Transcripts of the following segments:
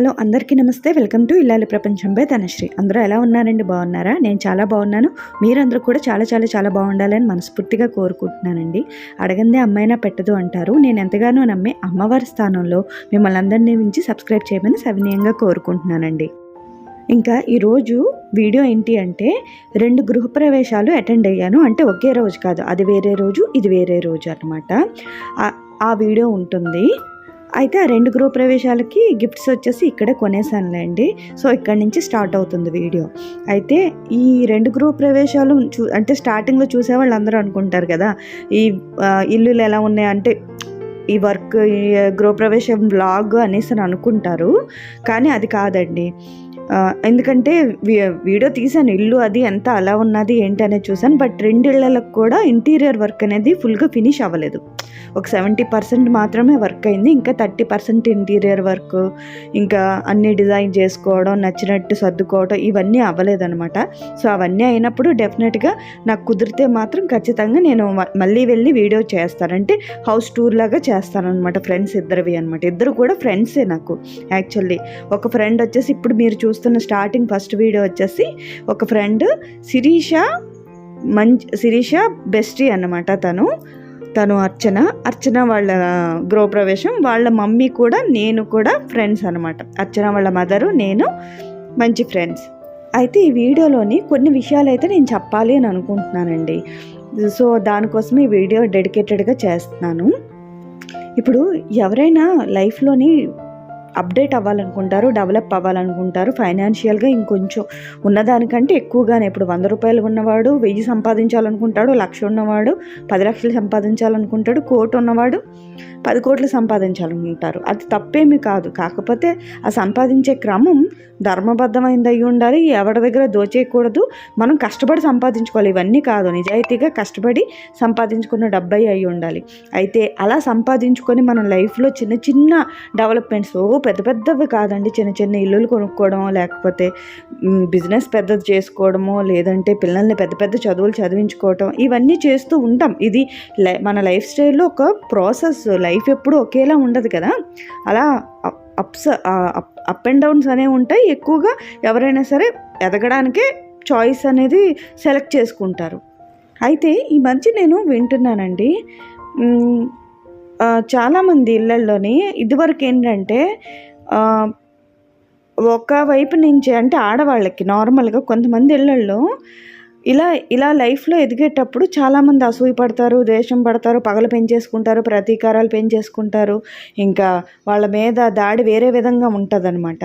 Hello అందరికీ నమస్తే. Welcome to ఇల్లాలి ప్రపంచం బై ధనశ్రీ. అందరూ ఎలా ఉన్నారండి? బాగున్నారా? నేను చాలా బాగున్నాను. మీరందరూ కూడా చాలా చాలా చాలా బాగుండాలని మనస్ఫూర్తిగా కోరుకుంటున్నానండి. అడగందే అమ్మాయినా పెట్టదు అంటారు. నేను ఎంతగానో నమ్మే అమ్మవారి స్థానంలో మిమ్మల్ని అందరినీ ఉంచి సబ్స్క్రైబ్ చేయమని సవినీయంగా కోరుకుంటున్నానండి. ఇంకా ఈరోజు వీడియో ఏంటి అంటే రెండు గృహప్రవేశాలు అటెండ్ అయ్యాను. అంటే ఒకే రోజు కాదు అది వేరే రోజు ఇది వేరే రోజు అనమాట ఆ వీడియో ఉంటుంది. అయితే ఆ రెండు గృహ ప్రవేశాలకి గిఫ్ట్స్ వచ్చేసి ఇక్కడే కొనేసానులేండి. సో ఇక్కడ నుంచి స్టార్ట్ అవుతుంది వీడియో. అయితే ఈ రెండు గృహ ప్రవేశాలు చూ అంటే స్టార్టింగ్లో చూసేవాళ్ళు అందరూ అనుకుంటారు కదా ఈ ఇల్లులు ఎలా ఉన్నాయి అంటే ఈ వర్క్ ఈ గృహప్రవేశం బ్లాగ్ అనేసి అని అనుకుంటారు. కానీ అది కాదండి. ఎందుకంటే వీడియో తీసాను ఇల్లు అది ఎంత అలా ఉన్నది ఏంటి అనేది చూసాను బట్ రెండిళ్ళకి కూడా ఇంటీరియర్ వర్క్ అనేది ఫుల్గా ఫినిష్ అవ్వలేదు. ఒక సెవెంటీ పర్సెంట్ మాత్రమే వర్క్ అయింది. ఇంకా థర్టీ పర్సెంట్ ఇంటీరియర్ వర్క్ ఇంకా అన్ని డిజైన్ చేసుకోవడం నచ్చినట్టు సర్దుకోవడం ఇవన్నీ అవ్వలేదనమాట సో అవన్నీ అయినప్పుడు డెఫినెట్గా నాకు కుదిరితే మాత్రం ఖచ్చితంగా నేను మళ్ళీ వెళ్ళి వీడియో చేస్తానంటే హౌస్ టూర్ లాగా చేస్తాననమాట ఫ్రెండ్స్ ఇద్దరివి అనమాట ఇద్దరు కూడా ఫ్రెండ్సే నాకు యాక్చువల్లీ. ఒక ఫ్రెండ్ వచ్చేసి ఇప్పుడు మీరు చూస్తున్న స్టార్టింగ్ ఫస్ట్ వీడియో వచ్చేసి ఒక ఫ్రెండ్ శిరీష మంచి శిరీష బెస్టీ అన్నమాట తను. తను అర్చన అర్చన వాళ్ళ గృహప్రవేశం వాళ్ళ మమ్మీ కూడా నేను కూడా ఫ్రెండ్స్ అనమాట అర్చన వాళ్ళ మదరు నేను మంచి ఫ్రెండ్స్ అయితే ఈ వీడియోలోని కొన్ని విషయాలు అయితే నేను చెప్పాలి అని అనుకుంటున్నానండి. సో దానికోసం ఈ వీడియో డెడికేటెడ్గా చేస్తున్నాను. ఇప్పుడు ఎవరైనా లైఫ్లోని అప్డేట్ అవ్వాలనుకుంటారు డెవలప్ అవ్వాలనుకుంటారు. ఫైనాన్షియల్గా ఇంకొంచెం ఉన్నదానికంటే ఎక్కువగానే ఇప్పుడు వంద రూపాయలు ఉన్నవాడు వెయ్యి సంపాదించాలనుకుంటాడు లక్ష ఉన్నవాడు పది లక్షలు సంపాదించాలనుకుంటాడు కోటి ఉన్నవాడు పది కోట్లు సంపాదించాలనుకుంటారు. అది తప్పేమీ కాదు. కాకపోతే ఆ సంపాదించే క్రమం ధర్మబద్ధమైంది అయి ఉండాలి ఎవరి దగ్గర దోచేయకూడదు. మనం కష్టపడి సంపాదించుకోవాలి. ఇవన్నీ కాదు. నిజాయితీగా కష్టపడి సంపాదించుకున్న డబ్బై అయి ఉండాలి. అయితే అలా సంపాదించుకొని మనం లైఫ్లో చిన్న చిన్న డెవలప్మెంట్స్ ఓ పెద్ద పెద్దవి కాదండి. చిన్న చిన్న ఇల్లులు కొనుక్కోవడం లేకపోతే బిజినెస్ పెద్దది చేసుకోవడమో లేదంటే పిల్లల్ని పెద్ద పెద్ద చదువులు చదివించుకోవటం ఇవన్నీ చేస్తూ ఉంటాం. ఇది లై- మన లైఫ్ స్టైల్లో ఒక ప్రాసెస్. లైఫ్ ఎప్పుడు ఒకేలా ఉండదు కదా. అలా అప్స్ అప్ అండ్ డౌన్స్ అనేవి ఉంటాయి. ఎక్కువగా ఎవరైనా సరే ఎదగడానికే చాయిస్ అనేది సెలెక్ట్ చేసుకుంటారు. అయితే ఈ మధ్య నేను వింటున్నానండి. చాలామంది ఇళ్ళల్లోని ఇదివరకు ఏంటంటే ఒక వైపు నుంచి అంటే ఆడవాళ్ళకి నార్మల్గా కొంతమంది ఇళ్ళల్లో ఇలా ఇలా లైఫ్లో ఎదిగేటప్పుడు చాలామంది అసూయ పడతారు ద్వేషం పడతారు పగలు పెంచేసుకుంటారు ప్రతీకారాలు పెంచేసుకుంటారు ఇంకా వాళ్ళ మీద దాడి వేరే విధంగా ఉంటుందన్నమాట.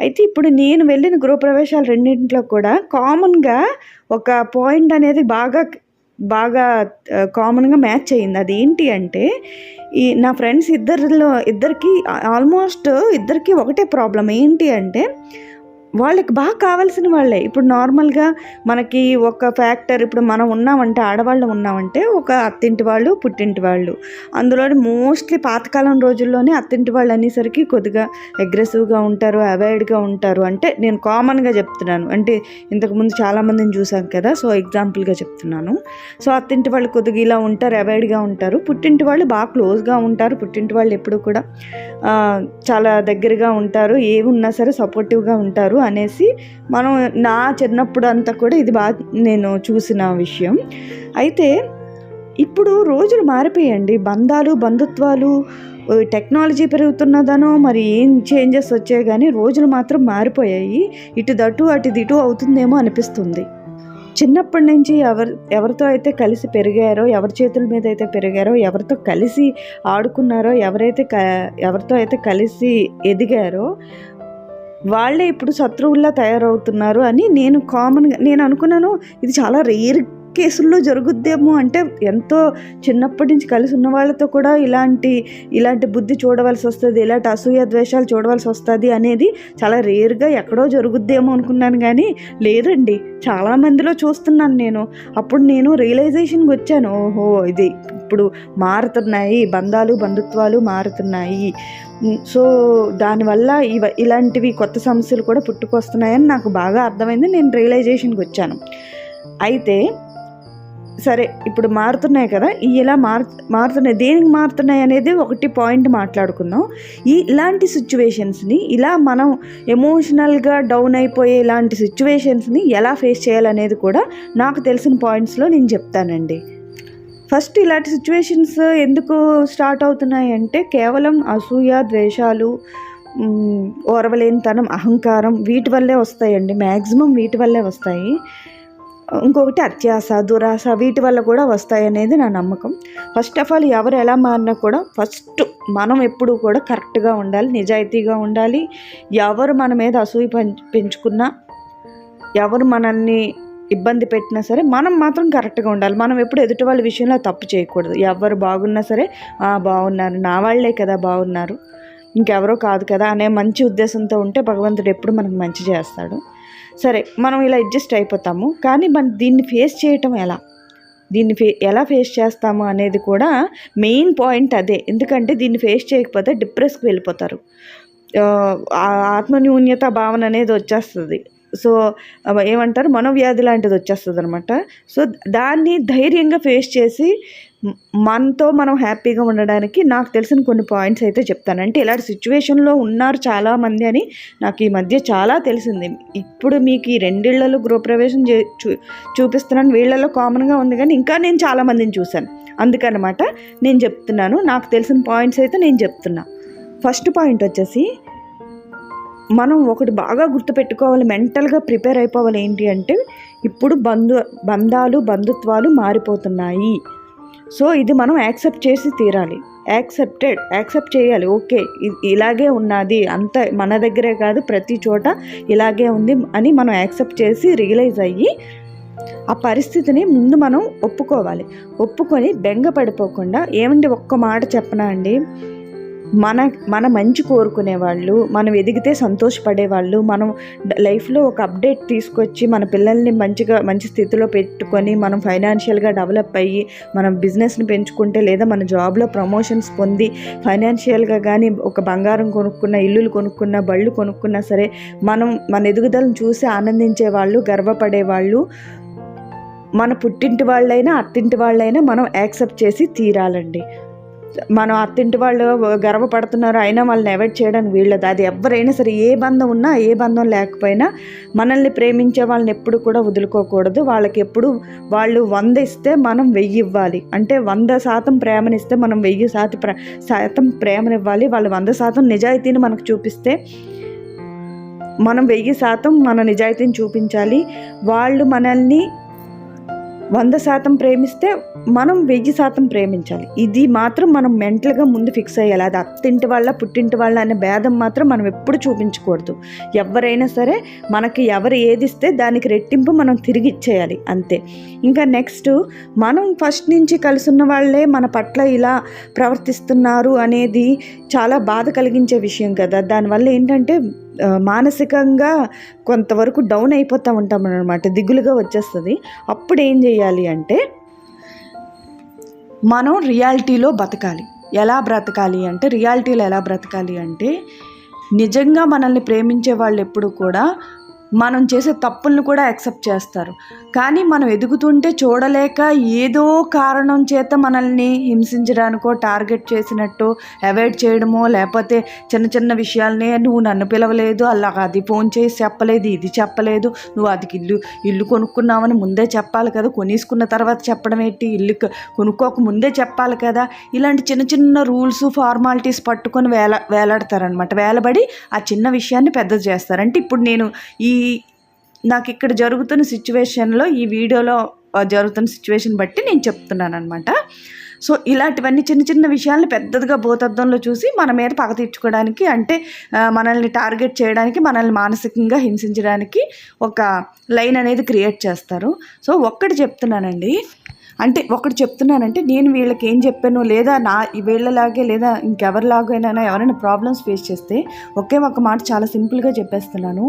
అయితే ఇప్పుడు నేను వెళ్ళిన గృహప్రవేశాలు రెండింటిలో కూడా కామన్గా ఒక పాయింట్ అనేది బాగా బాగా కామన్గా మ్యాచ్ అయ్యింది. అది ఏంటి అంటే ఈ నా ఫ్రెండ్స్ ఇద్దరిలో ఇద్దరికి ఆల్మోస్ట్ ఇద్దరికి ఒకటే ప్రాబ్లం ఏంటి అంటే వాళ్ళకి బాగా కావాల్సిన వాళ్ళే. ఇప్పుడు నార్మల్గా మనకి ఒక ఫ్యాక్టర్ ఇప్పుడు మనం ఉన్నామంటే ఆడవాళ్ళు ఉన్నామంటే ఒక అత్తింటి వాళ్ళు పుట్టింటి వాళ్ళు. అందులో మోస్ట్లీ పాతకాలం రోజుల్లోనే అత్తింటి వాళ్ళు అనేసరికి కొద్దిగా అగ్రెసివ్గా ఉంటారు అవాయిడ్గా ఉంటారు. అంటే నేను కామన్గా చెప్తున్నాను. అంటే ఇంతకుముందు చాలామందిని చూసాం కదా సో ఎగ్జాంపుల్గా చెప్తున్నాను. సో అత్తింటి వాళ్ళు కొద్దిగా ఇలా ఉంటారు అవాయిడ్గా ఉంటారు. పుట్టింటి వాళ్ళు బాగా క్లోజ్గా ఉంటారు. పుట్టింటి వాళ్ళు ఎప్పుడు కూడా చాలా దగ్గరగా ఉంటారు. ఏమున్నా సరే సపోర్టివ్గా ఉంటారు. అనేసి మనం నా చిన్నప్పుడు అంతా కూడా ఇది బాగా నేను చూసిన విషయం. అయితే ఇప్పుడు రోజులు మారిపోయండి. బంధాలు బంధుత్వాలు టెక్నాలజీ పెరుగుతున్నదనో మరి ఏం చేంజెస్ వచ్చాయి కానీ రోజులు మాత్రం మారిపోయాయి. ఇటు దటు అటు దిటు అవుతుందేమో అనిపిస్తుంది. చిన్నప్పటి నుంచి ఎవరి ఎవరితో అయితే కలిసి పెరిగారో ఎవరి చేతుల మీద అయితే పెరిగారో ఎవరితో కలిసి ఆడుకున్నారో ఎవరైతే క ఎవరితో అయితే కలిసి ఎదిగారో వాళ్ళే ఇప్పుడు శత్రువుల్లా తయారవుతున్నారు అని నేను కామన్గా నేను అనుకున్నాను ఇది చాలా రేర్ కేసుల్లో జరుగుద్దేమో అంటే ఎంతో చిన్నప్పటి నుంచి కలిసి ఉన్న వాళ్ళతో కూడా ఇలాంటి ఇలాంటి బుద్ధి చూడవలసి వస్తుంది ఇలాంటి అసూయ ద్వేషాలు చూడవలసి వస్తుంది అనేది చాలా రేర్గా ఎక్కడో జరుగుద్దేమో అనుకున్నాను కానీ లేదండి. చాలా మందిలో చూస్తున్నాను నేను. అప్పుడు నేను రియలైజేషన్కి వచ్చాను. ఓహో ఇది ఇప్పుడు మారుతున్నాయి బంధాలు బంధుత్వాలు మారుతున్నాయి. సో దానివల్ల ఇవ ఇలాంటివి కొత్త సమస్యలు కూడా పుట్టుకొస్తున్నాయని నాకు బాగా అర్థమైంది. నేను రియలైజేషన్కి వచ్చాను. అయితే సరే ఇప్పుడు మారుతున్నాయి కదా ఈ ఇలా మారు మారుతున్నాయి దేనికి మారుతున్నాయి అనేది ఒకటి పాయింట్ మాట్లాడుకుందాం. ఈ ఇలాంటి సిచ్యువేషన్స్ని ఇలా మనం ఎమోషనల్గా డౌన్ అయిపోయే ఇలాంటి సిచ్యువేషన్స్ని ఎలా ఫేస్ చేయాలనేది కూడా నాకు తెలిసిన పాయింట్స్లో నేను చెప్తానండి. ఫస్ట్ ఇలాంటి సిచ్యువేషన్స్ ఎందుకు స్టార్ట్ అవుతున్నాయి అంటే కేవలం అసూయ ద్వేషాలు మ్, ఓర్వలేనితనం అహంకారం వీటి వల్లే వస్తాయండి. మ్యాక్సిమం వీటి వల్లే వస్తాయి. ఇంకొకటి అత్యాస దురాశ వీటి వల్ల కూడా వస్తాయి అనేది నా నమ్మకం. ఫస్ట్ ఆఫ్ ఆల్ ఎవరు ఎలా మారినా కూడా ఫస్ట్ మనం ఎప్పుడు కూడా కరెక్ట్గా ఉండాలి నిజాయితీగా ఉండాలి. ఎవరు మన మీద అసూయ పెం- పెంచుకున్నా ఎవరు మనల్ని ఇబ్బంది పెట్టినా సరే మనం మాత్రం కరెక్ట్గా ఉండాలి. మనం ఎప్పుడు ఎదుటి వాళ్ళ విషయంలో తప్పు చేయకూడదు. ఎవరు బాగున్నా సరే బాగున్నారు. నా వాళ్ళే కదా బాగున్నారు. ఇంకెవరో కాదు కదా అనే మంచి ఉద్దేశంతో ఉంటే భగవంతుడు ఎప్పుడు మనకు మంచి చేస్తాడు. సరే మనం ఇలా అడ్జస్ట్ అయిపోతాము. కానీ మన దీన్ని ఫేస్ చేయటం ఎలా? దీన్ని ఫే ఎలా ఫేస్ చేస్తాము అనేది కూడా మెయిన్ పాయింట్ అదే. ఎందుకంటే దీన్ని ఫేస్ చేయకపోతే డిప్రెస్కి వెళ్ళిపోతారు. ఆత్మన్యూన్యత భావన అనేది వచ్చేస్తుంది. సో ఏమంటారు? మనోవ్యాధి లాంటిది వచ్చేస్తుంది అనమాట సో దాన్ని ధైర్యంగా ఫేస్ చేసి మనతో మనం హ్యాపీగా ఉండడానికి నాకు తెలిసిన కొన్ని పాయింట్స్ అయితే చెప్తాను. అంటే ఇలాంటి సిచ్యువేషన్లో ఉన్నారు చాలామంది అని నాకు ఈ మధ్య చాలా తెలిసింది. ఇప్పుడు మీకు ఈ రెండిళ్ళలో గృహప్రవేశం చే చూ చూపిస్తున్నాను. వీళ్ళలో కామన్గా ఉంది కానీ ఇంకా నేను చాలామందిని చూశాను. అందుకనమాట నేను చెప్తున్నాను. నాకు తెలిసిన పాయింట్స్ అయితే నేను చెప్తున్నా. ఫస్ట్ పాయింట్ వచ్చేసి మనం ఒకటి బాగా గుర్తుపెట్టుకోవాలి మెంటల్గా ప్రిపేర్ అయిపోవాలి ఏంటి అంటే ఇప్పుడు బంధు బంధాలు బంధుత్వాలు మారిపోతున్నాయి. సో ఇది మనం యాక్సెప్ట్ చేసి తీరాలి. యాక్సెప్టెడ్ యాక్సెప్ట్ చేయాలి. ఓకే ఇలాగే ఉన్నది. అంత మన దగ్గరే కాదు ప్రతి చోట ఇలాగే ఉంది అని మనం యాక్సెప్ట్ చేసి రియలైజ్ అయ్యి ఆ పరిస్థితిని ముందు మనం ఒప్పుకోవాలి. ఒప్పుకొని బెంగ పడిపోకుండా ఏమండి ఒక్క మాట చెప్పనా అండి? మన మన మంచి కోరుకునే వాళ్ళు మనం ఎదిగితే సంతోషపడే వాళ్ళు మనం లైఫ్లో ఒక అప్డేట్ తీసుకొచ్చి మన పిల్లల్ని మంచిగా మంచి స్థితిలో పెట్టుకొని మనం ఫైనాన్షియల్గా డెవలప్ అయ్యి మనం బిజినెస్ని పెంచుకుంటే లేదా మన జాబ్లో ప్రమోషన్స్ పొంది ఫైనాన్షియల్గా కానీ ఒక బంగారం కొనుక్కున్న ఇల్లులు కొనుక్కున్న బళ్ళు కొనుక్కున్నా సరే మనం మన ఎదుగుదలను చూసి ఆనందించే వాళ్ళు గర్వపడే వాళ్ళు మన పుట్టింటి వాళ్ళైనా అత్తింటి వాళ్ళైనా మనం యాక్సెప్ట్ చేసి తీరాలండి. మనం అత్తింటి వాళ్ళు గర్వపడుతున్నారు అయినా వాళ్ళని అవాయిడ్ చేయడానికి వీళ్ళది అది ఎవరైనా సరే ఏ బంధం ఉన్నా ఏ బంధం లేకపోయినా మనల్ని ప్రేమించే వాళ్ళని ఎప్పుడు కూడా వదులుకోకూడదు. వాళ్ళకి ఎప్పుడు వాళ్ళు వంద ఇస్తే మనం వెయ్యి ఇవ్వాలి. అంటే వంద శాతం ప్రేమనిస్తే మనం వెయ్యి శాతం ప్ర శాతం ప్రేమనివ్వాలి. వాళ్ళు వంద శాతం నిజాయితీని మనకు చూపిస్తే మనం వెయ్యి శాతం మన నిజాయితీని చూపించాలి. వాళ్ళు మనల్ని వంద శాతం ప్రేమిస్తే మనం వెయ్యి శాతం ప్రేమించాలి. ఇది మాత్రం మనం మెంటల్గా ముందు ఫిక్స్ అయ్యాలి అది అత్తింటి వాళ్ళ పుట్టింటి వాళ్ళ అనే భేదం మాత్రం మనం ఎప్పుడు చూపించకూడదు. ఎవరైనా సరే మనకి ఎవరు ఏది ఇస్తే దానికి రెట్టింపు మనం తిరిగి ఇచ్చేయాలి. అంతే. ఇంకా నెక్స్ట్ మనం ఫస్ట్ నుంచి కలిసి వాళ్ళే మన పట్ల ఇలా ప్రవర్తిస్తున్నారు అనేది చాలా బాధ కలిగించే విషయం కదా. దానివల్ల ఏంటంటే మానసికంగా కొంతవరకు డౌన్ అయిపోతూ ఉంటాం అనమాట దిగులుగా వచ్చేస్తుంది. అప్పుడు ఏం చేయాలి అంటే మనం రియాలిటీలో బతకాలి ఎలా బ్రతకాలి అంటే రియాలిటీలో ఎలా బ్రతకాలి అంటే నిజంగా మనల్ని ప్రేమించే వాళ్ళు ఎప్పుడు కూడా మనం చేసే తప్పులను కూడా యాక్సెప్ట్ చేస్తారు. కానీ మనం ఎదుగుతుంటే చూడలేక ఏదో కారణం చేత మనల్ని హింసించడానికో టార్గెట్ చేసినట్టు అవాయిడ్ చేయడమో లేకపోతే చిన్న చిన్న విషయాలనే నువ్వు నన్ను పిలవలేదు అలా అది ఫోన్ చేసి చెప్పలేదు ఇది చెప్పలేదు నువ్వు అది ఇల్లు ఇల్లు కొనుక్కున్నావని ముందే చెప్పాలి కదా కొనేసుకున్న తర్వాత చెప్పడం ఏంటి ఇల్లు కొనుక్కోక ముందే చెప్పాలి కదా ఇలాంటి చిన్న చిన్న రూల్స్ ఫార్మాలిటీస్ పట్టుకొని వేల వేలాడతారనమాట వేలబడి ఆ చిన్న విషయాన్ని పెద్దది చేస్తారు. అంటే ఇప్పుడు నేను ఈ నాకు ఇక్కడ జరుగుతున్న సిచ్యువేషన్లో ఈ వీడియోలో జరుగుతున్న సిచ్యువేషన్ బట్టి నేను చెప్తున్నాను అనమాట సో ఇలాంటివన్నీ చిన్న చిన్న విషయాల్ని పెద్దదిగా భూతద్దంలో చూసి మన మీద పగ తీర్చుకోవడానికి అంటే మనల్ని టార్గెట్ చేయడానికి మనల్ని మానసికంగా హింసించడానికి ఒక లైన్ అనేది క్రియేట్ చేస్తారు. సో ఒక్కటి చెప్తున్నానండి. అంటే ఒకటి చెప్తున్నానంటే నేను వీళ్ళకి ఏం చెప్పాను లేదా నా వీళ్ళలాగే లేదా ఇంకెవరిలాగైనా ఎవరైనా ప్రాబ్లమ్స్ ఫేస్ చేస్తే ఒకే ఒక మాట చాలా సింపుల్గా చెప్పేస్తున్నాను.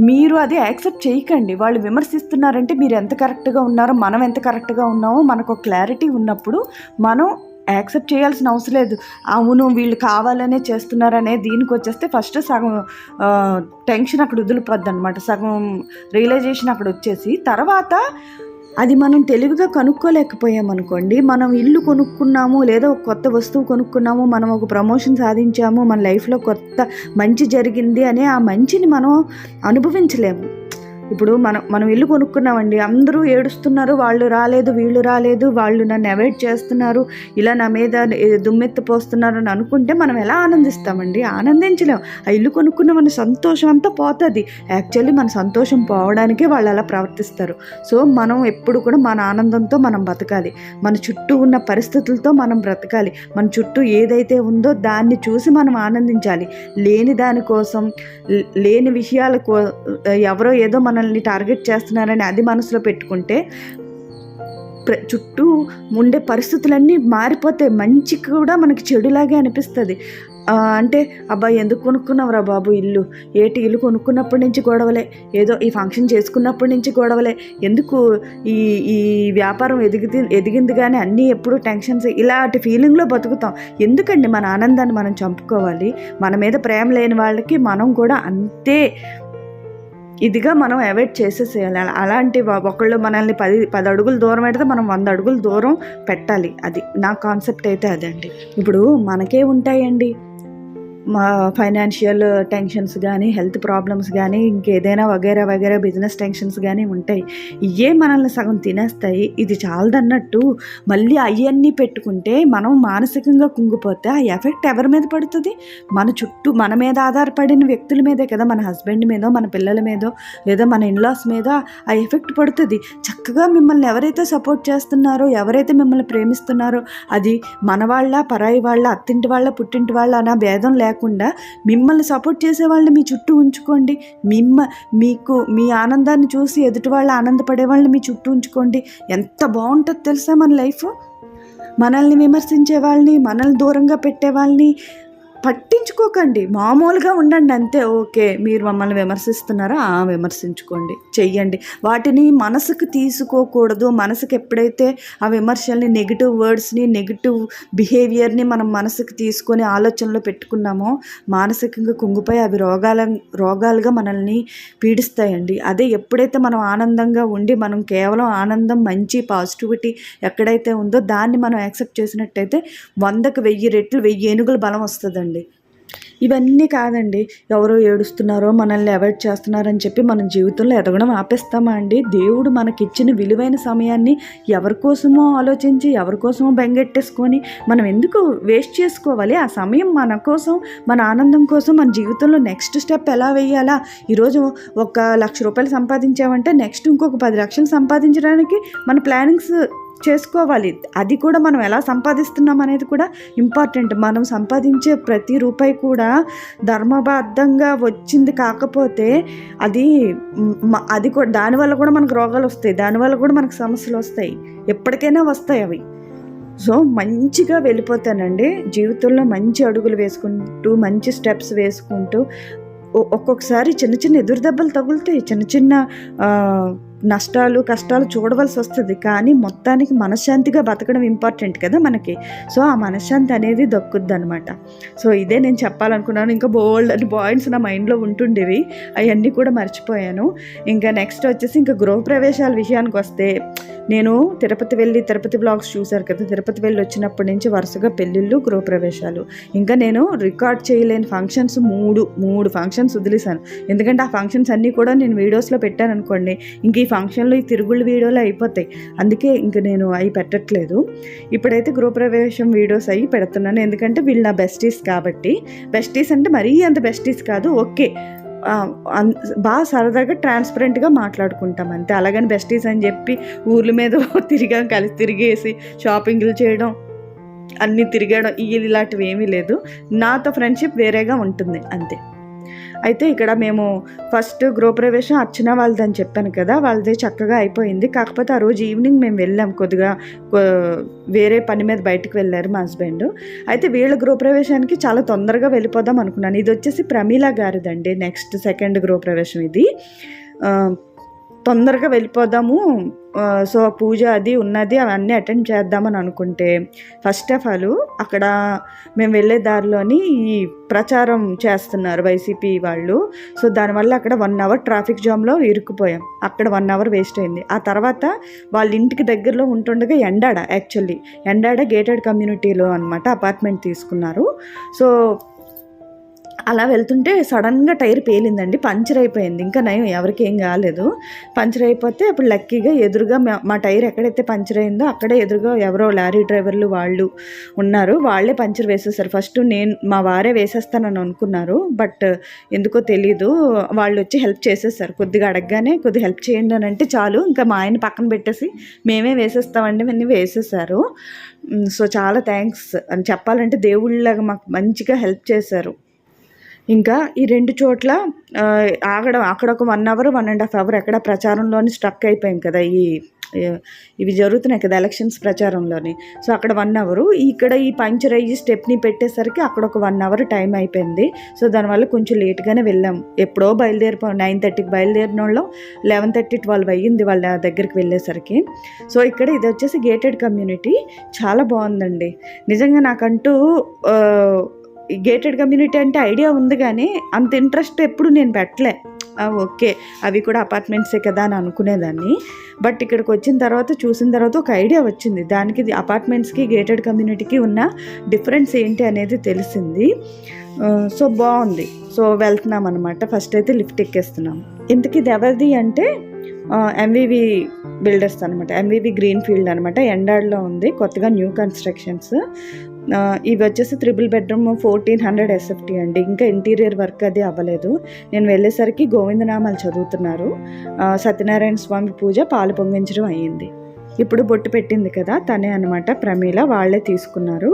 మీరు అది యాక్సెప్ట్ చేయకండి. వాళ్ళు విమర్శిస్తున్నారంటే మీరు ఎంత కరెక్ట్గా ఉన్నారో మనం ఎంత కరెక్ట్గా ఉన్నామో మనకు క్లారిటీ ఉన్నప్పుడు మనం యాక్సెప్ట్ చేయాల్సిన అవసరం లేదు. అవును వీళ్ళు కావాలనే చేస్తున్నారనే దీనికి వచ్చేస్తే ఫస్ట్ సగం టెన్షన్ అక్కడ వదిలిపోద్ది అనమాట సగం రియలైజేషన్ అక్కడ వచ్చేసి తర్వాత అది మనం తెలివిగా కనుక్కోలేకపోయామనుకోండి మనం ఇల్లు కొనుక్కున్నాము లేదా ఒక కొత్త వస్తువు కొనుక్కున్నాము మనం ఒక ప్రమోషన్ సాధించాము మన లైఫ్లో కొత్త మంచి జరిగింది అనే ఆ మంచిని మనం అనుభవించలేము. ఇప్పుడు మనం మనం ఇల్లు కొనుక్కున్నామండి. అందరూ ఏడుస్తున్నారు వాళ్ళు రాలేదు వీళ్ళు రాలేదు వాళ్ళు నన్ను అవాయిడ్ చేస్తున్నారు ఇలా నా మీద దుమ్మెత్తి పోస్తున్నారు అని అనుకుంటే మనం ఎలా ఆనందిస్తామండి? ఆనందించలేం. ఆ ఇల్లు కొనుక్కున్న మన సంతోషం అంతా పోతుంది. యాక్చువల్లీ మన సంతోషం పోవడానికే వాళ్ళు అలా ప్రవర్తిస్తారు. సో మనం ఎప్పుడు కూడా మన ఆనందంతో మనం బతకాలి. మన చుట్టూ ఉన్న పరిస్థితులతో మనం బ్రతకాలి. మన చుట్టూ ఏదైతే ఉందో దాన్ని చూసి మనం ఆనందించాలి. లేని దానికోసం లేని విషయాల కో ఎవరో ఏదో మన మనల్ని టార్గెట్ చేస్తున్నారని అది మనసులో పెట్టుకుంటే ప్ర- చుట్టూ ఉండే పరిస్థితులన్నీ మారిపోతాయి మంచి కూడా మనకి చెడులాగే అనిపిస్తుంది. అంటే అబ్బాయి ఎందుకు కొనుక్కున్నావురా బాబు ఇల్లు? ఏటి ఇల్లు కొనుక్కున్నప్పటి నుంచి గొడవలే ఏదో ఈ ఫంక్షన్ చేసుకున్నప్పటి నుంచి గొడవలే ఎందుకు ఈ ఈ వ్యాపారం ఎదిగి ఎదిగింది కానీ అన్నీ ఎప్పుడు టెన్షన్స్ ఇలాంటి ఫీలింగ్లో బతుకుతాం. ఎందుకండి మన ఆనందాన్ని మనం చంపుకోవాలి? మన మీద ప్రేమ లేని వాళ్ళకి మనం కూడా అంతే ఇదిగా మనం అవాయిడ్ చేసేసేయాలి. అలాంటి ఒకళ్ళు మనల్ని పది పది అడుగులు దూరం పెడితే మనం వంద అడుగులు దూరం పెట్టాలి. అది నా కాన్సెప్ట్ అయితే అదండి. ఇప్పుడు మనకే ఉంటాయండి. మా ఫైనాన్షియల్ టెన్షన్స్ కానీ హెల్త్ ప్రాబ్లమ్స్ కానీ ఇంకేదైనా వగేరా వగేరా బిజినెస్ టెన్షన్స్ కానీ ఉంటాయి. ఇవే మనల్ని సగం తినేస్తాయి. ఇది చాలదన్నట్టు మళ్ళీ అవన్నీ పెట్టుకుంటే మనం మానసికంగా కుంగిపోతే ఆ ఎఫెక్ట్ ఎవరి మీద పడుతుంది? మన చుట్టూ మన మీద ఆధారపడిన వ్యక్తుల మీదే కదా? మన హస్బెండ్ మీదో మన పిల్లల మీదో లేదా మన ఇన్లాస్ మీద ఆ ఎఫెక్ట్ పడుతుంది. చక్కగా మిమ్మల్ని ఎవరైతే సపోర్ట్ చేస్తున్నారో ఎవరైతే మిమ్మల్ని ప్రేమిస్తున్నారో అది మన వాళ్ళ పరాయి వాళ్ళ అత్తింటి వాళ్ళ పుట్టింటి వాళ్ళ అన్న భేదం లేకుండా మిమ్మల్ని సపోర్ట్ చేసే వాళ్ళని మీ చుట్టూ ఉంచుకోండి. మిమ్మ మీకు మీ ఆనందాన్ని చూసి ఎదుటి వాళ్ళు ఆనందపడే వాళ్ళని మీ చుట్టూ ఉంచుకోండి. ఎంత బాగుంటుందో తెలుసా మన లైఫ్? మనల్ని విమర్శించే వాళ్ళని మనల్ని దూరంగా పెట్టే వాళ్ళని పట్టించుకోకండి. మామూలుగా ఉండండి అంతే. ఓకే మీరు మమ్మల్ని విమర్శిస్తున్నారా? ఆ, విమర్శించుకోండి. చెయ్యండి. వాటిని మనసుకు తీసుకోకూడదు. మనసుకు ఎప్పుడైతే ఆ విమర్శల్ని నెగిటివ్ వర్డ్స్ని నెగిటివ్ బిహేవియర్ని మనం మనసుకు తీసుకొని ఆలోచనలో పెట్టుకున్నామో మానసికంగా కుంగిపోయి అవి రోగాల రోగాలుగా మనల్ని పీడిస్తాయండి. అదే ఎప్పుడైతే మనం ఆనందంగా ఉండి మనం కేవలం ఆనందం మంచి పాజిటివిటీ ఎక్కడైతే ఉందో దాన్ని మనం యాక్సెప్ట్ చేసినట్టయితే వందకు వెయ్యి రెట్లు వెయ్యి ఏనుగుల బలం వస్తుందండి. ఇవన్నీ కాదండి. ఎవరో ఏడుస్తున్నారో మనల్ని అవాయిడ్ చేస్తున్నారని చెప్పి మన జీవితంలో ఎదగడం ఆపేస్తామా అండి? దేవుడు మనకిచ్చిన విలువైన సమయాన్ని ఎవరి కోసమో ఆలోచించి ఎవరి కోసమో బెంగెట్టేసుకొని మనం ఎందుకు వేస్ట్ చేసుకోవాలి? ఆ సమయం మన కోసం మన ఆనందం కోసం మన జీవితంలో నెక్స్ట్ స్టెప్ ఎలా వేయాలా? ఈరోజు ఒక లక్ష రూపాయలు సంపాదించామంటే నెక్స్ట్ ఇంకొక పది లక్షలు సంపాదించడానికి మన ప్లానింగ్స్ చేసుకోవాలి. అది కూడా మనం ఎలా సంపాదిస్తున్నాం అనేది కూడా ఇంపార్టెంట్. మనం సంపాదించే ప్రతి రూపాయి కూడా ధర్మబద్ధంగా వచ్చింది కాకపోతే అది అది కూడా దానివల్ల కూడా మనకు రోగాలు వస్తాయి. దానివల్ల కూడా మనకు సమస్యలు వస్తాయి. ఎప్పటికైనా వస్తాయి అవి. సో మంచిగా వెళ్ళిపోతానండి. జీవితంలో మంచి అడుగులు వేసుకుంటూ మంచి స్టెప్స్ వేసుకుంటూ ఒ- ఒక్కొక్కసారి చిన్న చిన్న ఎదురు దెబ్బలు తగులుతాయి. చిన్న చిన్న నష్టాలు కష్టాలు చూడవలసి వస్తుంది. కానీ మొత్తానికి మనశ్శాంతిగా బతకడం ఇంపార్టెంట్ కదా మనకి. సో ఆ మనశ్శాంతి అనేది దక్కుద్ది అనమాట సో ఇదే నేను చెప్పాలనుకున్నాను. ఇంకా బోల్డ్ అని పాయింట్స్ నా మైండ్లో ఉంటుండేవి. అవన్నీ కూడా మర్చిపోయాను. ఇంకా నెక్స్ట్ వచ్చేసి ఇంకా గృహప్రవేశాల విషయానికి వస్తే నేను తిరుపతి వెళ్ళి తిరుపతి బ్లాగ్స్ చూశారు కదా. తిరుపతి వెళ్ళి వచ్చినప్పటి నుంచి వరుసగా పెళ్ళిళ్ళు గృహప్రవేశాలు. ఇంకా నేను రికార్డ్ చేయలేని ఫంక్షన్స్ మూడు మూడు ఫంక్షన్స్ వదిలేశాను. ఎందుకంటే ఆ ఫంక్షన్స్ అన్నీ కూడా నేను వీడియోస్లో పెట్టాను అనుకోండి ఇంక ఈ ఫంక్షన్లో ఈ తిరుగుళ్ళు వీడియోలు అయిపోతాయి. అందుకే ఇంక నేను అవి పెట్టట్లేదు. ఇప్పుడైతే గృహప్రవేశం వీడియోస్ అవి పెడుతున్నాను. ఎందుకంటే వీళ్ళు నా బెస్టీస్ కాబట్టి. బెస్టీస్ అంటే మరీ అంత బెస్టీస్ కాదు. ఓకే. అన్- బాగా సరదాగా ట్రాన్స్పరెంట్గా మాట్లాడుకుంటాం అంతే. అలాగని బెస్టీస్ అని చెప్పి ఊర్ల మీద తిరిగాం కలిసి తిరిగేసి షాపింగ్లు చేయడం అన్నీ తిరగడం ఇవి ఇలాంటివి ఏమీ లేదు. నాతో ఫ్రెండ్షిప్ వేరేగా ఉంటుంది. అంతే. అయితే ఇక్కడ మేము ఫస్ట్ గృహప్రవేశం అర్చన వాళ్ళదని చెప్పాను కదా వాళ్ళది చక్కగా అయిపోయింది. కాకపోతే ఆ రోజు ఈవినింగ్ మేము వెళ్ళాం కొద్దిగా వేరే పని మీద బయటకు వెళ్ళారు మా హస్బెండ్ అయితే వీళ్ళ గృహప్రవేశానికి చాలా తొందరగా వెళ్ళిపోదాం అనుకున్నాను. ఇది వచ్చేసి ప్రమీల గారిదండి నెక్స్ట్ సెకండ్ గృహప్రవేశం ఇది. తొందరగా వెళ్ళిపోదాము. సో పూజ అది ఉన్నది అవన్నీ అటెండ్ చేద్దామని అనుకుంటే ఫస్ట్ ఆఫ్ ఆల్ అక్కడ మేము వెళ్ళే దారిలోని ఈ ప్రచారం చేస్తున్నారు వైసీపీ వాళ్ళు. సో దానివల్ల అక్కడ వన్ అవర్ ట్రాఫిక్ జామ్లో ఇరుక్కుపోయాం. అక్కడ వన్ అవర్ వేస్ట్ అయింది. ఆ తర్వాత వాళ్ళ ఇంటికి దగ్గరలో ఉంటుండగా ఎండాడ యాక్చువల్లీ. ఎండాడ గేటెడ్ కమ్యూనిటీలో అనమాట అపార్ట్మెంట్ తీసుకున్నారు. సో అలా వెళ్తుంటే సడన్గా టైర్ పేలిందండి పంచర్ అయిపోయింది. ఇంకా నయం ఎవరికి ఏం కాలేదు. పంచర్ అయిపోతే అప్పుడు లక్కీగా ఎదురుగా మా- మా టైర్ ఎక్కడైతే పంచర్ అయిందో అక్కడే ఎదురుగా ఎవరో లారీ డ్రైవర్లు వాళ్ళు ఉన్నారు. వాళ్ళే పంచర్ వేసేసారు. ఫస్ట్ నేను మా వారే వేసేస్తానని అనుకున్నారు. బట్ ఎందుకో తెలీదు. వాళ్ళు వచ్చి హెల్ప్ చేసేసారు. కొద్దిగా అడగగానే కొద్దిగా హెల్ప్ చేయండి అని అంటే చాలు. ఇంకా మా ఆయన పక్కన పెట్టేసి మేమే వేసేస్తామండి అని వేసేసారు. సో చాలా థ్యాంక్స్. అని చెప్పాలంటే దేవుళ్ళగా మాకు మంచిగా హెల్ప్ చేశారు. ఇంకా ఈ రెండు చోట్ల ఆగడం అక్కడ ఒక one hour one and half hour ఎక్కడ ప్రచారంలోని స్ట్రక్ అయిపోయాం కదా ఈ ఇవి జరుగుతున్నాయి కదా ఎలక్షన్స్ ప్రచారంలోని. సో అక్కడ వన్ అవరు ఇక్కడ ఈ పంచర్ అయ్యి స్టెప్ని పెట్టేసరికి అక్కడ ఒక వన్ అవర్ టైం అయిపోయింది. సో దానివల్ల కొంచెం లేట్గానే వెళ్ళాం. ఎప్పుడో బయలుదేరిపో నైన్ థర్టీకి బయలుదేరిన వాళ్ళం లెవెన్ థర్టీ ట్వెల్వ్ అయ్యింది వాళ్ళ దగ్గరికి వెళ్ళేసరికి. సో ఇక్కడ ఇది వచ్చేసి గేటెడ్ కమ్యూనిటీ చాలా బాగుందండి. నిజంగా నాకంటూ గేటెడ్ కమ్యూనిటీ అంటే ఐడియా ఉంది కానీ అంత ఇంట్రెస్ట్ ఎప్పుడు నేను పెట్టలే. ఓకే అవి కూడా అపార్ట్మెంట్సే కదా అని అనుకునేదాన్ని. బట్ ఇక్కడికి వచ్చిన తర్వాత చూసిన తర్వాత ఒక ఐడియా వచ్చింది. దానికి ఇది అపార్ట్మెంట్స్కి గేటెడ్ కమ్యూనిటీకి ఉన్న డిఫరెన్స్ ఏంటి అనేది తెలిసింది. సో బాగుంది. సో వెళ్తున్నాం అనమాట ఫస్ట్ అయితే లిఫ్ట్ ఎక్కేస్తున్నాం. ఇంతకీ ఇది ఎవరిది అంటే ఎంవివి బిల్డర్స్ అనమాట ఎంవివి గ్రీన్ ఫీల్డ్ అనమాట ఎండాడ్లో ఉంది. కొత్తగా న్యూ కన్స్ట్రక్షన్స్ ఇవి వచ్చేసి triple bedroom fourteen hundred SFT అండి. ఇంకా ఇంటీరియర్ వర్క్ అది అవ్వలేదు. నేను వెళ్ళేసరికి గోవిందనామాలు చదువుతున్నారు. సత్యనారాయణ స్వామి పూజ పాలు పొంగించడం అయ్యింది. ఇప్పుడు బొట్టు పెట్టింది కదా తనే అనమాట ప్రమీల వాళ్ళే తీసుకున్నారు.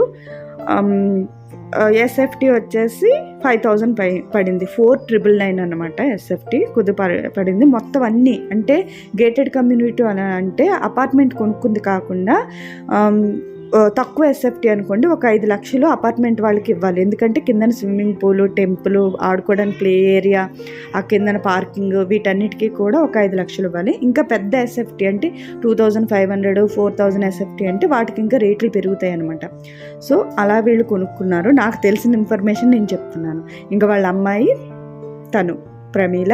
ఎస్ఎఫ్టీ వచ్చేసి ఫైవ్ థౌజండ్ పై పడింది. ఫోర్ ట్రిపుల్ నైన్ అనమాట ఎస్ఎఫ్టీ కుది పడింది. మొత్తం అన్నీ అంటే గేటెడ్ కమ్యూనిటీ అని అంటే అపార్ట్మెంట్ కొనుక్కుంది కాకుండా తక్కువ ఎస్ఎఫ్టీ అనుకోండి ఒక ఐదు లక్షలు అపార్ట్మెంట్ వాళ్ళకి ఇవ్వాలి. ఎందుకంటే కిందన స్విమ్మింగ్ పూల్ టెంపుల్ ఆడుకోవడానికి ప్లే ఏరియా ఆ కిందన పార్కింగ్ వీటన్నిటికీ కూడా ఒక ఐదు లక్షలు ఇవ్వాలి. ఇంకా పెద్ద ఎస్ఎఫ్టీ అంటే two thousand five hundred four thousand SFT అంటే వాటికి ఇంకా రేట్లు పెరుగుతాయి అనమాట సో అలా వీళ్ళు కొనుక్కున్నారు. నాకు తెలిసిన ఇన్ఫర్మేషన్ నేను చెప్తున్నాను. ఇంకా వాళ్ళ అమ్మాయి తను ప్రమీల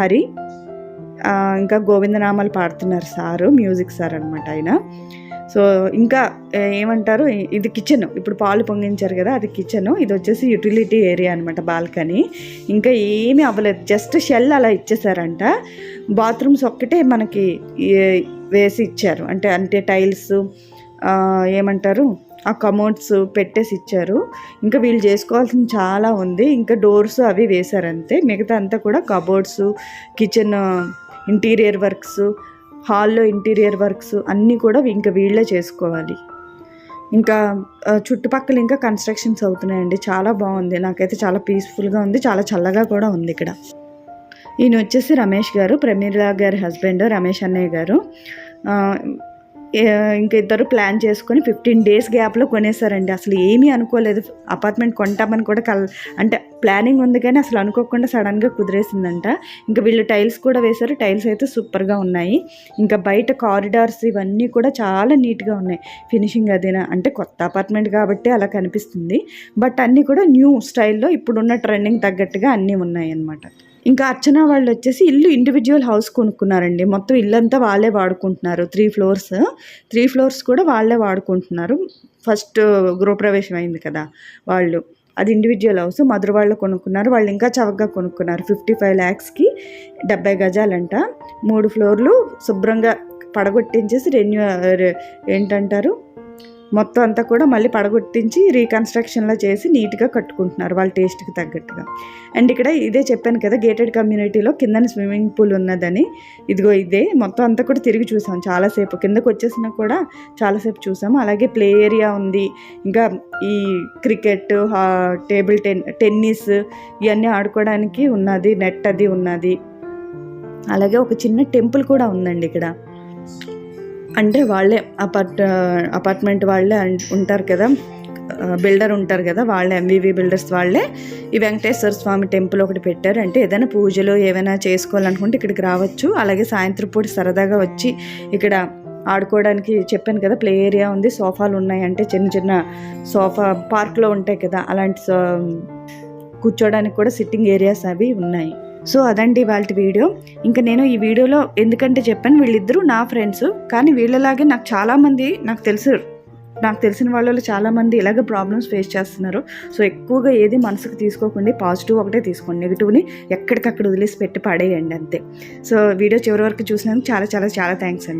హరి ఇంకా గోవిందనామాలు పాడుతున్నారు సారు మ్యూజిక్ సార్ అనమాట ఆయన. సో ఇంకా ఏమంటారు? ఇది కిచెన్ ఇప్పుడు పాలు పొంగించారు కదా అది కిచెన్ ఇది వచ్చేసి యూటిలిటీ ఏరియా అనమాట బాల్కనీ. ఇంకా ఏమీ అవ్వలేదు. జస్ట్ షెల్ అలా ఇచ్చేసారంట. బాత్రూమ్స్ ఒక్కటే మనకి వేసి ఇచ్చారు. అంటే అంటే టైల్స్ ఏమంటారు? ఆ కమోడ్స్ పెట్టేసి ఇచ్చారు. ఇంకా వీళ్ళు చేసుకోవాల్సింది చాలా ఉంది. ఇంకా డోర్స్ అవి వేశారంతే మిగతా అంతా కూడా కబోర్డ్స్ కిచెన్ ఇంటీరియర్ వర్క్స్ హాల్లో ఇంటీరియర్ వర్క్స్ అన్నీ కూడా ఇంకా వీళ్ళే చేసుకోవాలి. ఇంకా చుట్టుపక్కల ఇంకా కన్స్ట్రక్షన్స్ అవుతున్నాయండి. చాలా బాగుంది. నాకైతే చాలా పీస్ఫుల్గా ఉంది. చాలా చల్లగా కూడా ఉంది ఇక్కడ. ఈయన వచ్చేసి రమేష్ గారు ప్రమీల గారి హస్బెండ్ రమేష్ అన్నయ్య గారు. ఇంక ఇద్దరు ప్లాన్ చేసుకొని ఫిఫ్టీన్ డేస్ గ్యాప్లో కొనేసారండి అసలు ఏమీ అనుకోలేదు. అపార్ట్మెంట్ కొంటామని కూడా కల్ అంటే ప్లానింగ్ ఉంది కానీ అసలు అనుకోకుండా సడన్గా కుదిరేసిందంట. ఇంకా వీళ్ళు టైల్స్ కూడా వేశారు. టైల్స్ అయితే సూపర్గా ఉన్నాయి. ఇంకా బయట కారిడార్స్ ఇవన్నీ కూడా చాలా నీట్గా ఉన్నాయి. ఫినిషింగ్ అదినా? అంటే కొత్త అపార్ట్మెంట్ కాబట్టి అలా కనిపిస్తుంది. బట్ అన్నీ కూడా న్యూ స్టైల్లో ఇప్పుడున్న ట్రెండింగ్ తగ్గట్టుగా అన్నీ ఉన్నాయి అన్నమాట ఇంకా అర్చన వాళ్ళు వచ్చేసి ఇల్లు ఇండివిజువల్ హౌస్ కొనుక్కున్నారండి. మొత్తం ఇల్లంతా వాళ్ళే వాడుకుంటున్నారు. త్రీ ఫ్లోర్స్ త్రీ ఫ్లోర్స్ కూడా వాళ్ళే వాడుకుంటున్నారు. ఫస్ట్ uh, గృహప్రవేశం అయింది కదా వాళ్ళు. అది ఇండివిజువల్ హౌస్ మధుర వాళ్ళు కొనుక్కున్నారు. వాళ్ళు ఇంకా చవకగా కొనుక్కున్నారు. ఫిఫ్టీ ఫైవ్ ల్యాక్స్కి డెబ్బై గజాలంట. మూడు ఫ్లోర్లు శుభ్రంగా పడగొట్టించేసి రెన్యూ uh, ఏంటంటారు? మొత్తం అంతా కూడా మళ్ళీ పడగొట్టించి రీకన్స్ట్రక్షన్లో చేసి నీట్గా కట్టుకుంటున్నారు వాళ్ళ టేస్ట్కి తగ్గట్టుగా. అండ్ ఇక్కడ ఇదే చెప్పాను కదా గేటెడ్ కమ్యూనిటీలో కిందన స్విమ్మింగ్ పూల్ ఉన్నదని. ఇదిగో ఇదే మొత్తం అంతా కూడా తిరిగి చూసాం చాలాసేపు కిందకు వచ్చేసినా కూడా చాలాసేపు చూసాము. అలాగే ప్లే ఏరియా ఉంది. ఇంకా ఈ క్రికెట్ టేబుల్ టెన్ టెన్నిస్ ఇవన్నీ ఆడుకోవడానికి ఉన్నది నెట్ అది ఉన్నది. అలాగే ఒక చిన్న టెంపుల్ కూడా ఉందండి ఇక్కడ. అంటే వాళ్ళే అపార్ట్ అపార్ట్మెంట్ వాళ్ళే ఉంటారు కదా. బిల్డర్ ఉంటారు కదా వాళ్ళే ఎంవివి బిల్డర్స్ వాళ్ళే. ఈ వెంకటేశ్వర స్వామి టెంపుల్ ఒకటి పెట్టారు. అంటే ఏదైనా పూజలు ఏమైనా చేసుకోవాలనుకుంటే ఇక్కడికి రావచ్చు. అలాగే సాయంత్రం పూట సరదాగా వచ్చి ఇక్కడ ఆడుకోవడానికి చెప్పాను కదా ప్లే ఏరియా ఉంది సోఫాలు ఉన్నాయి. అంటే చిన్న చిన్న సోఫా పార్క్లో ఉంటాయి కదా అలాంటి సో కూర్చోడానికి కూడా సిట్టింగ్ ఏరియాస్ అవి ఉన్నాయి. సో అదండి వాళ్ళ వీడియో. ఇంకా నేను ఈ వీడియోలో ఎందుకంటే చెప్పాను వీళ్ళిద్దరూ నా ఫ్రెండ్స్. కానీ వీళ్ళలాగే నాకు చాలామంది నాకు తెలుసు నాకు తెలిసిన వాళ్ళలో చాలామంది ఇలాగ ప్రాబ్లమ్స్ ఫేస్ చేస్తున్నారు. సో ఎక్కువగా ఏది మనసుకు తీసుకోకుండా పాజిటివ్ ఒకటే తీసుకోండి నెగిటివ్ని ఎక్కడికక్కడ వదిలేసి పెట్టి పడేయండి అంతే. సో వీడియో చివరి వరకు చూసినందుకు చాలా చాలా చాలా థ్యాంక్స్ అండి.